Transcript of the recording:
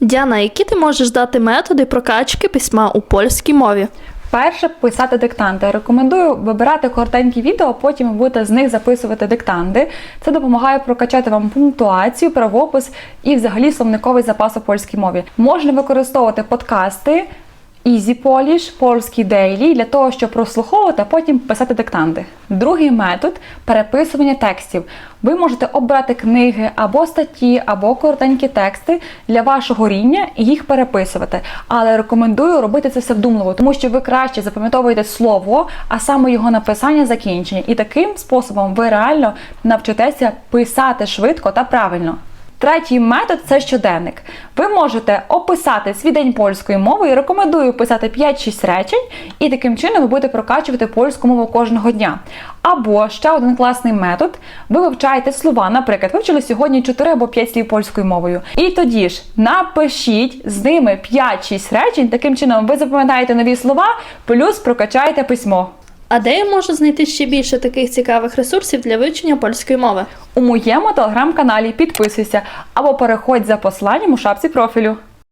Діана, які ти можеш дати методи прокачки письма у польській мові? Перше писати диктанти. Рекомендую вибирати коротенькі відео, потім будете з них записувати диктанти. Це допомагає прокачати вам пунктуацію, правопис і взагалі словниковий запас у польській мові. Можна використовувати подкасти. Easy Polish, польський Daily для того, щоб прослуховувати, а потім писати диктанти. Другий метод переписування текстів. Ви можете обрати книги або статті, або коротенькі тексти для вашого рівня і їх переписувати. Але рекомендую робити це все вдумливо, тому що ви краще запам'ятовуєте слово, а саме його написання закінчення. І таким способом ви реально навчитеся писати швидко та правильно. Третій метод це щоденник. Ви можете описати свій день польською мовою. Рекомендую писати 5-6 речень, і таким чином ви будете прокачувати польську мову кожного дня. Або ще один класний метод: ви вивчаєте слова. Наприклад, вивчили сьогодні 4 або 5 слів польською мовою. І тоді ж напишіть з ними 5-6 речень. Таким чином ви запам'ятаєте нові слова, плюс прокачаєте письмо. А де я можу знайти ще більше таких цікавих ресурсів для вивчення польської мови? У моєму телеграм-каналі підписуйся або переходь за посиланням у шапці профілю.